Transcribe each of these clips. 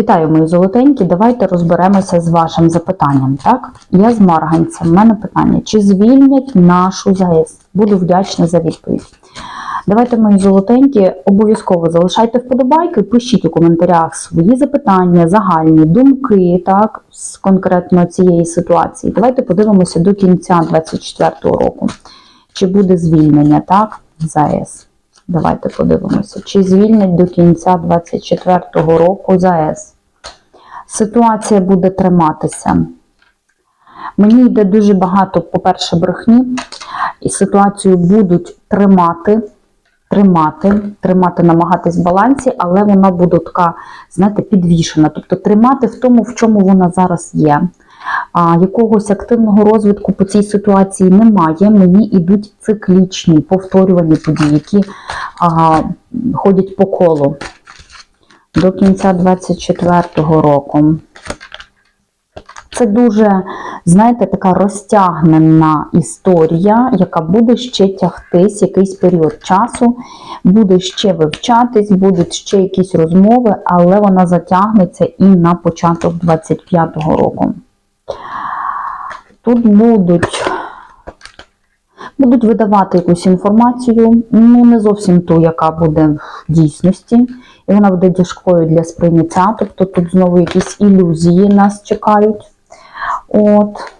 Вітаю, мої золотенькі. Давайте розберемося з вашим запитанням. Так, я з Марганця. У мене питання: чи звільнять нашу ЗАЕС? Буду вдячна за відповідь. Давайте, мої золотенькі, обов'язково залишайте вподобайки, пишіть у коментарях свої запитання, загальні думки, так, з конкретно цієї ситуації. Давайте подивимося до кінця 2024 року. Чи буде звільнення, так, ЗАЕС? Давайте подивимося, чи звільнять до кінця 2024 року ЗАЕС. Ситуація буде триматися. Мені йде дуже багато, по-перше, брехні, і ситуацію будуть тримати, тримати, тримати, намагатись в балансі, але вона буде така, знаєте, підвішена. Тобто тримати в тому, в чому вона зараз є. Якогось активного розвитку по цій ситуації немає. Мені йдуть циклічні, повторювані події, які ходять по колу до кінця 2024 року. Це дуже, знаєте, така розтягнена історія, яка буде ще тягтись якийсь період часу, буде ще вивчатись, будуть ще якісь розмови, але вона затягнеться і на початок 25-го року. Тут будуть, будуть видавати якусь інформацію, ну не зовсім ту, яка буде в дійсності, і вона буде тяжкою для сприйняття. Тобто тут знову якісь ілюзії нас чекають. От.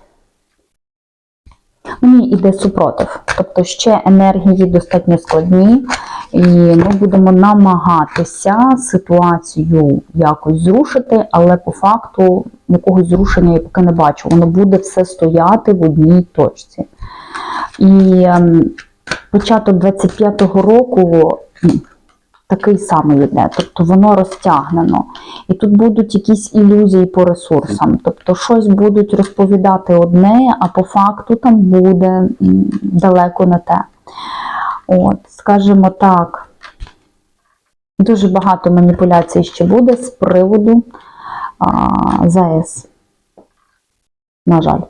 Мені йде супротив. Тобто ще енергії достатньо складні, і ми будемо намагатися ситуацію якось зрушити, але по факту якогось зрушення я поки не бачу. Воно буде все стояти в одній точці. І ем, початок 25-го року такий самий йде, тобто воно розтягнено. І тут будуть якісь ілюзії по ресурсам. Тобто щось будуть розповідати одне, а по факту там буде далеко не те. От, скажімо так, дуже багато маніпуляцій ще буде з приводу а, ЗАЕС. На жаль.